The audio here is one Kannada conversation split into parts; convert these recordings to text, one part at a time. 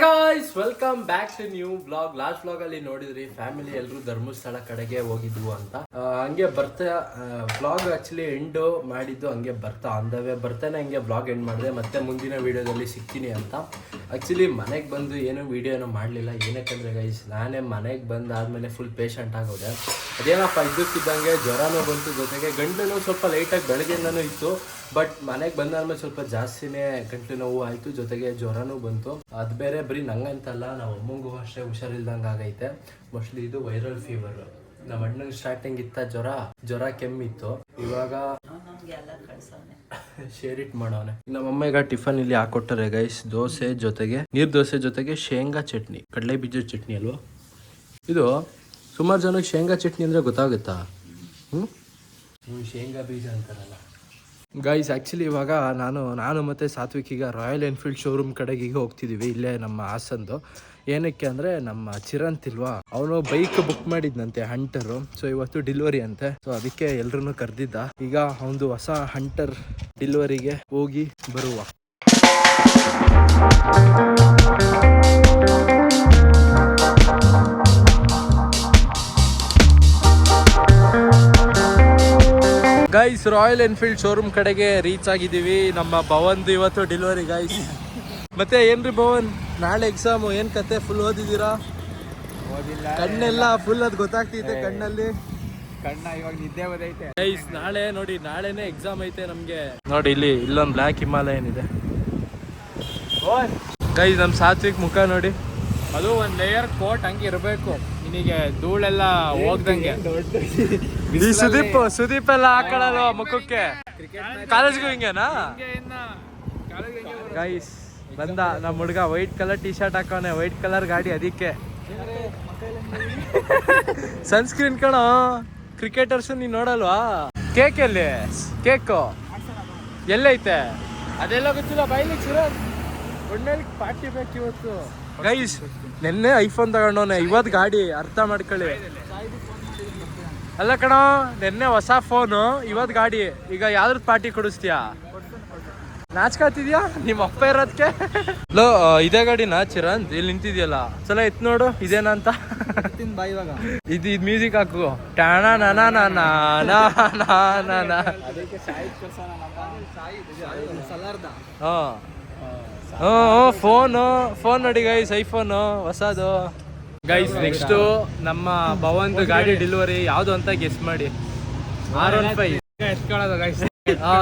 Guys welcome back to new blog last blog ಅಲ್ಲಿ ನೋಡಿದ್ರಿ ಫ್ಯಾಮಿಲಿ ಎಲ್ಲರೂ ಧರ್ಮಸ್ಥಳ ಕಡೆಗೆ ಹೋಗಿದ್ವು ಅಂತ. ಹಂಗೆ ಬರ್ತಾ ಬ್ಲಾಗ್ ಆಕ್ಚುಲಿ ಎಂಡ್ ಮಾಡಿದ್ದು ಹಂಗೆ ಬರ್ತಾ, ಅಂದವೇ ಬರ್ತಾನೆ ಹಂಗೆ ಬ್ಲಾಗ್ ಎಂಡ್ ಮಾಡಿದೆ. ಮತ್ತೆ ಮುಂದಿನ ವಿಡಿಯೋದಲ್ಲಿ ಸಿಗ್ತೀನಿ ಅಂತ. ಆಕ್ಚುಲಿ ಮನೆಗೆ ಬಂದು ಏನೂ ವಿಡಿಯೋನು ಮಾಡಲಿಲ್ಲ. ಏನಕ್ಕಂದ್ರೆ ಗೈಸ್ ನಾನೇ ಮನೆಗೆ ಬಂದಾದ್ಮೇಲೆ ಫುಲ್ ಪೇಷಂಟ್ ಆಗೋದೆ. ಅದೇನಪ್ಪ, ಇದ್ದಕ್ಕಿದ್ದಂಗೆ ಜ್ವರನೂ ಬಂತು, ಜೊತೆಗೆ ಗಂಟಲು ಸ್ವಲ್ಪ ಲೈಟಾಗಿ ಬೆಳಗ್ಗೆಯಿಂದನೂ ಇತ್ತು. ಬಟ್ ಮನೆಗೆ ಬಂದಾದ್ಮೇಲೆ ಸ್ವಲ್ಪ ಜಾಸ್ತಿನೇ ಗಂಟಲು ನೋವು ಆಯಿತು, ಜೊತೆಗೆ ಜ್ವರನೂ ಬಂತು. ಅದು ಬೇರೆ ಬರೀ ನಂಗಂತಲ್ಲ ನಮ್ಮ ಅಮ್ಮಂಗೂ ಅಷ್ಟೇ ಹುಷಾರಿಲ್ದಂಗೆ ಆಗೈತೆ. ಮೋಸ್ಟ್ಲಿ ಇದು ವೈರಲ್ ಫೀವರ್ ನಮ್ಮ ಅಣ್ಣಂಗೆ ಸ್ಟಾರ್ಟಿಂಗ್ ಇತ್ತ ಜ್ವರ ಜ್ವರ ಕೆಮ್ಮಿತ್ತು. ಇವಾಗ ಶೇರ್ ಇಟ್ ಮಾಡೋನೆ ನಮ್ಮ ಈಗ ಟಿಫನ್ ಇಲ್ಲಿ ಹಾಕೊಟ್ಟಾರೆ ಗೈಸ್ ದೋಸೆ ಜೊತೆಗೆ ನೀರ್ ದೋಸೆ ಜೊತೆಗೆ ಶೇಂಗಾ ಚಟ್ನಿ. ಕಡಲೆ ಬೀಜದ ಚಟ್ನಿ ಅಲ್ವಾ? ಇದು ಸುಮಾರು ಜನಕ್ಕೆ ಶೇಂಗಾ ಚಟ್ನಿ ಅಂದ್ರೆ ಗೊತ್ತಾಗುತ್ತಾ? ಹ್ಮ್, ಶೇಂಗಾ ಬೀಜ ಅಂತಾರಲ್ಲ. ಗೈಸ್ ಆ್ಯಕ್ಚುಲಿ ಇವಾಗ ನಾನು ನಾನು ಮತ್ತು ಸಾತ್ವಿಕ್ ಈಗ ರಾಯಲ್ ಎನ್ಫೀಲ್ಡ್ ಶೋರೂಮ್ ಕಡೆಗೆ ಈಗ ಹೋಗ್ತಿದ್ದೀವಿ ಇಲ್ಲೇ ನಮ್ಮ ಹಾಸಂದು ಏನಕ್ಕೆ ಅಂದರೆ ನಮ್ಮ ಚಿರಂತ್ ಇಲ್ವಾ ಅವನು ಬೈಕ್ ಬುಕ್ ಮಾಡಿದ್ನಂತೆ ಹಂಟರು ಸೊ ಇವತ್ತು ಡಿಲಿವರಿ ಅಂತೆ. ಸೊ ಅದಕ್ಕೆ ಎಲ್ಲರೂ ಕರೆದಿದ್ದ. ಈಗ ಅವನು ಹೊಸ ಹಂಟರ್ ಡಿಲಿವರಿಗೆ ಹೋಗಿ ಬರುವ. ಗೈಸ್ ರಾಯಲ್ ಎನ್ಫೀಲ್ಡ್ ಶೋರೂಮ್ ಕಡೆಗೆ ರೀಚ್ ಆಗಿದ್ದೀವಿ. ನಮ್ಮ ಭವನ್ದು ಇವತ್ತು ಡೆಲಿವರಿ ಗೈಸ್ ಮತ್ತೆ ಏನ್ರಿ ಭವನ್? ನಾಳೆ ಎಕ್ಸಾಮು ಏನ್ ಕತೆ? ಫುಲ್ ಓದಿದ್ದೀರಾ? ಕಣ್ಣೆಲ್ಲ ಫುಲ್ ಅದ್ ಗೊತ್ತಾಗ್ತಿದೆ ಕಣ್ಣಲ್ಲಿ. ಕಣ್ಣ ಇವಾಗ ನಿದ್ದೆ ಬದೈತೆ ಗೈಸ್ ನಾಳೆ ನೋಡಿ ನಾಳೆನೇ ಎಕ್ಸಾಮ್ ಐತೆ ನಮ್ಗೆ. ನೋಡಿ ಇಲ್ಲಿ ಇಲ್ಲೊಂದು ಬ್ಲ್ಯಾಕ್ ಹಿಮಾಲಯನ್ ಏನಿದೆ. ಗೈಸ್ ನಮ್ ಸಾತ್ವಿಕ್ ಮುಖ ನೋಡಿ. ಅದು ಒಂದ್ ಲೇಯರ್ ಕೋಟ್ ಹಂಗೆ ಇರಬೇಕು. ನಿನಗೆ ಧೂಳೆಲ್ಲ ಹೋಗ್ದಂಗೆ. ಈ ಸುದೀಪ್ ಸುದೀಪ್ ಎಲ್ಲ ಹಾಕೊಳ್ಳಲ್ವ ಮುಖಕ್ಕೆ? ಕಾಲೇಜ್ಗೂ ಹಿಂಗೇನಾ? ಗೈಸ್ ಬಂದ ನಮ್ಮ ಹುಡುಗ ವೈಟ್ ಕಲರ್ ಟಿ ಶರ್ಟ್ ಹಾಕೋನೆ ವೈಟ್ ಕಲರ್ ಗಾಡಿ ಅದಕ್ಕೆ. ಸನ್ಸ್ಕ್ರೀನ್ ಕಣೋ ಕ್ರಿಕೆಟರ್ಸ್ ನೀನ್ ನೋಡಲ್ವಾ? ಕೇಕ್ ಎಲ್ಲಿ? ಕೇಕು ಎಲ್ಲೈತೆ? ಅದೆಲ್ಲ ಗೊತ್ತಿಲ್ಲ ಬೈಲಿ ಚಿರೋನ್ ಒಳ್ಳೆ ಪಾರ್ಟಿ ಬೇಕು ಇವತ್ತು ಗೈಸ್ ನಿನ್ನೆ ಐಫೋನ್ ತಗೊಂಡವನೆ. ಇವತ್ತು ಗಾಡಿ ಅರ್ಥ ಮಾಡ್ಕೊಳ್ಳಿ. ಅಲ್ಲ ಕಣ ನಿನ್ನೆ ಹೊಸ ಫೋನು ಇವತ್ತು ಗಾಡಿ. ಈಗ ಯಾವ್ದ್ರ ಪಾರ್ಟಿ ಕೊಡಿಸ್ತೀಯಾ? ನಾಚ್ಕಾತಿದ್ಯಾ? ನಿಮ್ಮ ಅಪ್ಪ ಇರೋದಕ್ಕೆ ಲೋ ಇದೇ ಗಾಡಿನಾ ಚಿರಂತ್ ಇಲ್ಲಿ ನಿಂತಿದ್ಯಲ್ಲ? ಚಲ ಎತ್ ನೋಡು ಇದೇನಂತ ಇದು ಇದು ಮ್ಯೂಸಿಕ್ ಹಾಕು. ಟಾಣ ನಾನಾ ನನ ನಾನಾ ಹಾ. ಹ್ಞೂ ಫೋನು ಫೋನ್ ನೋಡಿ ಗೈಸ್ ಐಫೋನು ಹೊಸದು. ಗೈಸ್ ನೆಕ್ಸ್ಟು ನಮ್ಮ ಭವಂತ್ ಗಾಡಿ ಡೆಲಿವರಿ ಯಾವುದು ಅಂತ ಗೆಸ್ ಮಾಡಿ. R one five. ಎತ್ಕೊಳ್ಳೋದು ಗೈಸ್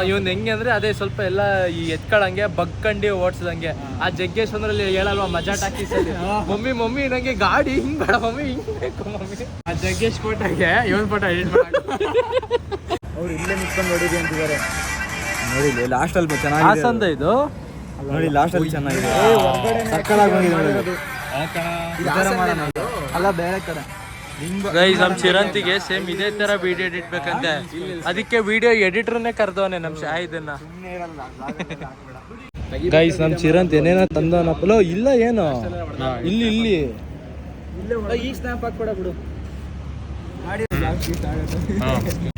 ಇವನ್ ಹೆಂಗೆ ಅಂದ್ರೆ ಅದೇ ಸ್ವಲ್ಪ ಎಲ್ಲ ಈ ಎತ್ಕೊಳಂಗೆ ಬಗ್ಕಂಡಿ ಓಡಿಸ್ದಂಗೆ. ಆ ಜಗ್ಗೇಶ್ ಅಂದ್ರಲ್ಲಿ ಹೇಳಲ್ವಾ ಮಜಾ ಟಾಕೀಸ್ ಅಲ್ಲಿ. ಮಮ್ಮಿ ಮಮ್ಮಿ ನಂಗೆ ಗಾಡಿ ಹಿಂಗ್ ಬೇಡ ಮಮ್ಮಿ ಹಿಂಗ್ ಬೇಕು ಮಮ್ಮಿ. ಆ ಜಗ್ಗೇಶ್ ಫೋಟೋಗೆ ಇವನ್ ಫೋಟೋ ಎಡಿಟ್ ಅವ್ರು ಇಲ್ಲೇ ನಿಂತ್ಕೊಂಡು ನೋಡಿದ್ವಿ ಅಂತಿದ್ದಾರೆ. ನೋಡಿ ಲಾಸ್ಟ್ ಅಲ್ಲಿ ಚೆನ್ನಾಗಿ ಹಾಸಂದ ಇದು? ನೋಡಿ ಲಾಸ್ಟ್ ಅಲ್ಲಿ ಚೆನ್ನಾಗಿದೆ. ಸಕ್ಕಲಾಗಿ ಬಂದಿದೆ ಅಲ್ಲ ಬೇರೆ ಕಡೆ. ಗೈಸ್ ನಮ್ ಚಿರಂತಿಗೆ ಸೇಮ್ ಇದೇ ತರ ವಿಡಿಯೋ ಎಡಿಟ್ ಬೇಕಂತೆ. ಅದಕ್ಕೆ ವಿಡಿಯೋ ಎಡಿಟರ್ನೇ ಕರ್ದವನೆ ನಮ್ ಇದನ್ನ. ಗೈಸ್ ನಮ್ ಚಿರಂತ್ ಏನೇನೋ ತಂದವನಪ್ಪಲೋ ಇಲ್ಲ ಏನು? ಇಲ್ಲಿ ಇಲ್ಲಿ. ಈ ಸ್ನ್ಯಾಪ್ ಹಾಕ್ಬೇಡ ಬಿಡು.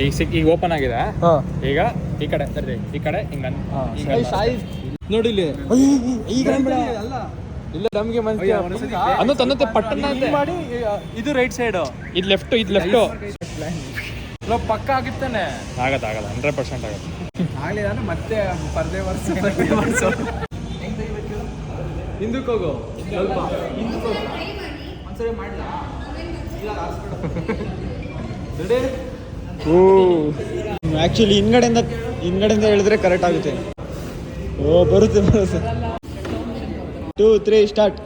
ಈಗ ಸಿಕ್ ಈಗ ಓಪನ್ ಆಗಿದೆ. ಹಾ. ಈಗ ಈ ಕಡೆ ಸರಿ ಈ ಕಡೆ ಹಿಂಗ ನೋಡಿ ಇಲ್ಲಿ. ಈಗ ಇಲ್ಲ ನಮ್ಗೆ ಮನ್ಸಿಗೆ ಅನ್ನೋ ತನ್ನತ್ತೆ ಪಟ್ಟಣ ಮಾಡಿ ಇದು ರೈಟ್ ಸೈಡ್ ಇದು ಲೆಫ್ಟ್ ಇದು ಲೆಫ್ಟ್ ಪಕ್ಕ ಆಗುತ್ತಾನೆ. ಆಗತ್ತೆ ಆಗಲ್ಲ. ಹಂಡ್ರೆಡ್ ಪರ್ಸೆಂಟ್ ಆಗತ್ತೆ ಆಗಲಿಲ್ಲ ಅಂದ್ರೆ ಮತ್ತೆ ಪರ್ದೆ ವರ್ಷ ಹಿಂದಕ್ಕೆ ಹೋಗು. ಸ್ವಲ್ಪ. ಆಕ್ಚುಲಿ ಹಿಂದ್ಗಡೆಯಿಂದ ಹಿಂದ್ಗಡೆಯಿಂದ ಹೇಳಿದ್ರೆ ಕರೆಕ್ಟ್ ಆಗುತ್ತೆ. ಓ, ಬರುತ್ತೆ ಬರುತ್ತೆ. ಟೂ ತ್ರೀ ಸ್ಟಾರ್ಟ್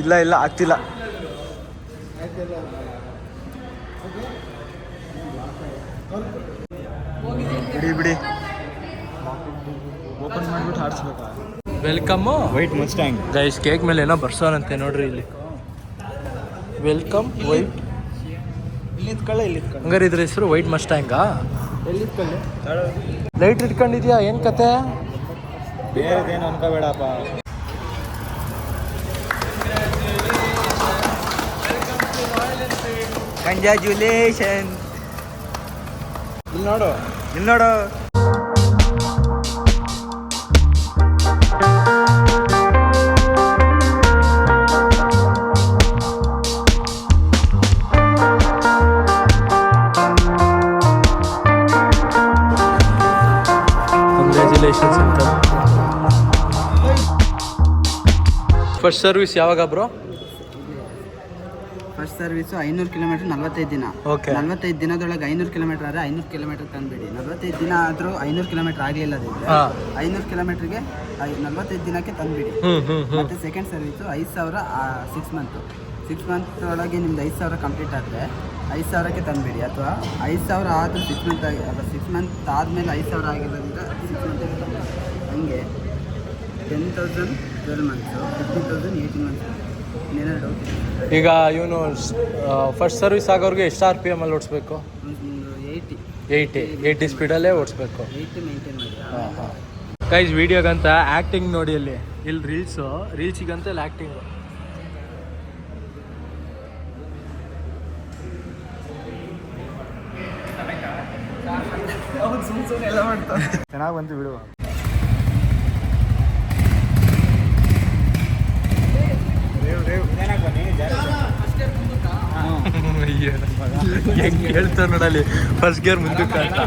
ಇಲ್ಲ ಇಲ್ಲ, ಆಗ್ತಿಲ್ಲ. ಬಿಡಿ ಬಿಡಿ. Welcome white Mustang guys cake ಮೇಲೆ ಏನೋ ಬರ್ಸೋನಂತೆ ನೋಡ್ರಿ ಇಲ್ಲಿ. ವೆಲ್ಕಮ್ ವೈಟ್ ಇಲ್ಲಿ ಇದ್ಕೊಳ್ಳೆ ಇಲ್ಲಿ ಹಂಗಾರೆ ಇದ್ರ ಹೆಸರು ವೈಟ್ ಮಸ್ಟ್ಯಾಂಗಾ ಎಲ್ಲಿ ಇದ್ಕೊಳ್ಳೆ ಲೈಟ್ ಇಟ್ಕೊಂಡಿದ್ಯಾ? ಏನ್ ಕತೆ? ಬೇರೆದೇನು ಅನ್ಕೋಬೇಡಪ್ಪ. ಕಂಗ್ರ್ಯಾಚುಲೇಷನ್ ಇಲ್ಲಿ ನೋಡು. ಇಲ್ಲಿ ನೋಡು. ಫಸ್ಟ್ ಸರ್ವಿಸ್ ಯಾವಾಗ ಬ್ರೋ ಫಸ್ಟ್ ಸರ್ವಿಸ್ ಐನೂರು ಕಿಲೋಮೀಟರ್ ನಲ್ವತ್ತೈದು ದಿನ. ಓಕೆ ನಲ್ವತ್ತೈದು ದಿನದೊಳಗೆ ಐನೂರು ಕಿಲೋಮೀಟರ್ ಆದರೆ ಐನೂರು ಕಿಲೋಮೀಟರ್ ತಂದ್ಬಿಡಿ ನಲ್ವತ್ತೈದು ದಿನ ಆದರೂ ಐನೂರು ಕಿಲೋಮೀಟರ್ ಆಗಲಿಲ್ಲ. ಐನೂರು ಕಿಲೋಮೀಟರ್ಗೆ ನಲವತ್ತೈದು ದಿನಕ್ಕೆ ತಂದ್ಬಿಡಿ ಮತ್ತು ಸೆಕೆಂಡ್ ಸರ್ವಿಸು ಐದು ಸಾವಿರ ಸಿಕ್ಸ್ ಮಂತು ಸಿಕ್ಸ್ ಮಂತ್ ಒಳಗೆ ನಿಮ್ದು ಐದು ಸಾವಿರ ಕಂಪ್ಲೀಟ್ ಆದರೆ ಐದು ಸಾವಿರಕ್ಕೆ ತಂದ್ಬಿಡಿ ಅಥವಾ ಐದು ಸಾವಿರ ಆದರೂ ಸಿಕ್ಸ್ ಮಂತ್ ಆಗಿ ಸಿಕ್ಸ್ ಮಂತ್ ಆದಮೇಲೆ ಐದು ಸಾವಿರ ಆಗಿರೋದ್ರಿಂದ ಸಿಕ್ಸ್ ಮಂತ್ ತಂದ್ಬಿಡಿ ಹಂಗೆ. Ten thousand twelve months fifteen thousand eighteen months ಇನ್ನೇನಾದ್ರು doubt ಈಗ ಇವನು ಫಸ್ಟ್ ಸರ್ವಿಸ್ ಆಗೋರಿಗೆ ಎಷ್ಟು ಆರ್ ಪಿ ಎಂ ಅಲ್ಲಿ ಓಡಿಸ್ಬೇಕು? ಒಂದು ಏಯ್ಟಿ ಏಯ್ಟಿ ಏಯ್ಟಿ ಸ್ಪೀಡಲ್ಲೇ ಓಡಿಸ್ಬೇಕು. ಏಯ್ಟಿ ಮೇಂಟೈನ್ ಮಾಡಿ ಹಾಂ ಹಾಂ. ಗೈಸ್ ವಿಡಿಯೋಗಂತ ಆ್ಯಕ್ಟಿಂಗ್ ನೋಡಿ ಅಲ್ಲಿ ಇಲ್ಲಿ ರೀಲ್ಸು ರೀಲ್ಸಿಗಂತ ಇಲ್ಲಿ ಆ್ಯಕ್ಟಿಂಗು ಚೆನ್ನಾಗಿ ಬಂತು ಬಿಡು. ಹೆಂಗೆ ಹೇಳ್ತಾರೆ ನೋಡಲ್ಲಿ? ಫಸ್ಟ್ ಗೇರ್ ಮುಂದಕ್ಕೆ ಅಂತ.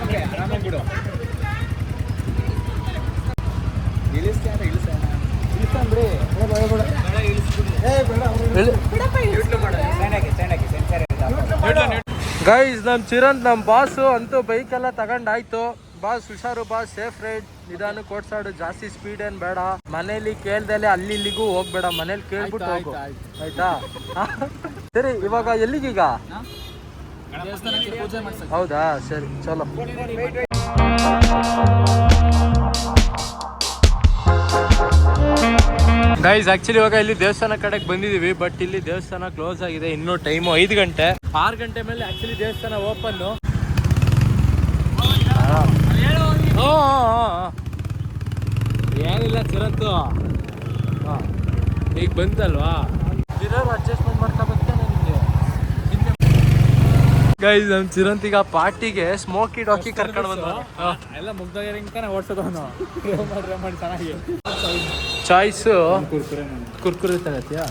ಗೈಸ್ ನಮ್ ಚಿರಂತ್ ನಮ್ ಬಾಸು ಅಂತೂ ಬೈಕ್ ಎಲ್ಲ ತಗೊಂಡಾಯ್ತು. ಬಾಸ್ ಹುಷಾರು ಬಾಸ್ ಸೇಫ್ ರೈಡ್ ನಿಧಾನ ಕೊಡ್ಸಾಡು ಜಾಸ್ತಿ ಸ್ಪೀಡ್ ಏನ್ ಬೇಡ. ಮನೇಲಿ ಕೇಳ್ದಲೆ ಅಲ್ಲಿ ಇಲ್ಲಿಗೂ ಹೋಗ್ಬೇಡ. ಮನೇಲಿ ಕೇಳ್ಬಿಟ್ಟು ಹೋಗು. ಆಯ್ತಾ? ಸರಿ ಇವಾಗ ಎಲ್ಲಿಗೀಗ? ಹೌದಾ? ಸರಿ ಚಲೋ. ಗೈಸ್ ಆಕ್ಚುಲಿ ಇವಾಗ ಇಲ್ಲಿ ದೇವಸ್ಥಾನ ಕಡೆಗೆ ಬಂದಿದೀವಿ ಬಟ್ ಇಲ್ಲಿ ದೇವಸ್ಥಾನ ಕ್ಲೋಸ್ ಆಗಿದೆ ಇನ್ನೂ ಟೈಮು ಐದು ಗಂಟೆ. ಆರು ಗಂಟೆ ಮೇಲೆ ಆಕ್ಚುಲಿ ದೇವಸ್ಥಾನ ಓಪನ್ ಏನಿಲ್ಲ ಚಿರಂತು ಈಗ ಬಂತಲ್ವಾ? ಅಡ್ಜಸ್ಟ್ಮೆಂಟ್ ಮಾಡ್ತಾ ಗೈಸ್ ನಮ್ಮ ಚಿರಂತಿಗ ಪಾರ್ಟಿಗೆ ಸ್ಮೋಕಿ ಡಾಕಿ ಕರ್ಕೊಂಡು ಬಂದ ಎಲ್ಲ ಮುಗ್ದಾಗಿರಂತಾನೆ ಓಡ್ಸೋದು ಅವನು. ಮಾಡಿ ಚೆನ್ನಾಗಿ. ಚಾಯ್ಸು ಕುರ್ಕುರೆ ಕುರ್ಕುರೆ ತಗತ್ತೀಯಾ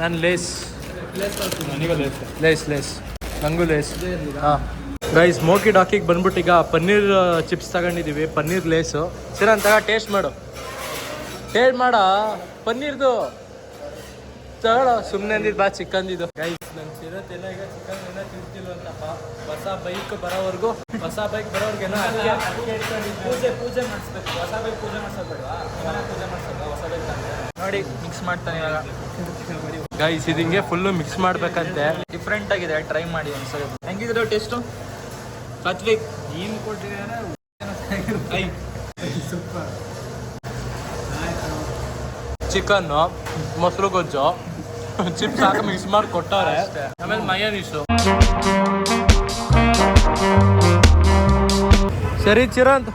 ನಾನು ಲೇಸ್ ಲೇಸ್ ಲೇಸ್ ನಂಗೂ ಲೇಸ್ ಹಾಂ. ಗೈಸ್ ಸ್ಮೋಕಿ ಡಾಕಿಗೆ ಬಂದ್ಬಿಟ್ಟು ಈಗ ಪನ್ನೀರ್ ಚಿಪ್ಸ್ ತಗೊಂಡಿದ್ದೀವಿ ಪನ್ನೀರ್ ಲೇಸು ತಗ ಟೇಸ್ಟ್ ಮಾಡು. ಟೇಸ್ಟ್ ಮಾಡ. ಪನ್ನೀರ್ದು. ತಗೊಳ್ಳೋ ಸುಮ್ಮನೆ ಅಂದಿದ್ದು ಬಾ ಚಿಕ್ಕಂದಿದ್ದು ಎಲ್ಲ ಈಗ ಚಿಕನ್ ಎಲ್ಲ ಹೊಸ ಬೈಕ್ ಬರೋವರೆಗೂ ಹೊಸ ಬೈಕ್ ಬರೋರ್ಗೇನೋ ಪೂಜೆ ಪೂಜೆ ಮಾಡಿಸ್ಬೇಕು. ಹೊಸ ಬೈಕ್ ಪೂಜೆ ಮಾಡಿಸ್ಬೇಕಲ್ವಾ ಪೂಜೆ ಮಾಡಿಸ್ಬೇಕು ಹೊಸ ಬೈಕ್ ನೋಡಿ ಮಿಕ್ಸ್ ಮಾಡ್ತಾನೆ ಇವಾಗ. ಗೈಸ್ ಇದು ಹಿಂಗೆ ಫುಲ್ಲು ಮಿಕ್ಸ್ ಮಾಡ್ಬೇಕಂತೆ. ಡಿಫ್ರೆಂಟ್ ಆಗಿದೆ ಟ್ರೈ ಮಾಡಿ ಒಂದ್ಸರಿ. ಹೆಂಗಿದ್ರು ಟೇಸ್ಟು ಸಾತ್ವಿಕ್ ಏನು ಕೊಟ್ಟಿದ್ದಾರೆ ಚಿಕನ್ನು ಮೊಸರು ಗೊಜ್ಜು. ಚಿಪ್ಸ್ ಹಾಕಿ ಮಿಕ್ಸ್ ಮಾಡಿ ಕೊಟ್ಟವ್ರೆ. ಆಮೇಲೆ ಮಯೋನೀಸು ಸರಿ Chiranth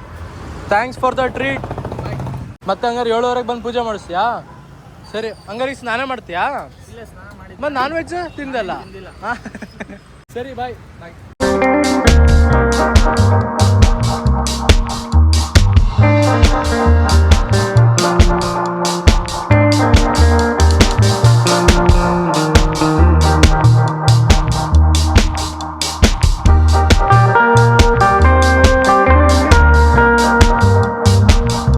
thanks for the treat ಮತ್ತೆ ಹಂಗಾರೆ ಏಳುವರೆಗೆ ಬಂದು ಪೂಜೆ ಮಾಡಿಸ್ತೀಯಾ? ಸರಿ ಹಂಗಾರೆ ಸ್ನಾನ ಮಾಡ್ತೀಯಾ? ಮತ್ತೆ ನಾನ್ ವೆಜ್ ತಿಂದಲ್ಲ. ಸರಿ ಬಾಯ್ ಬಾಯ್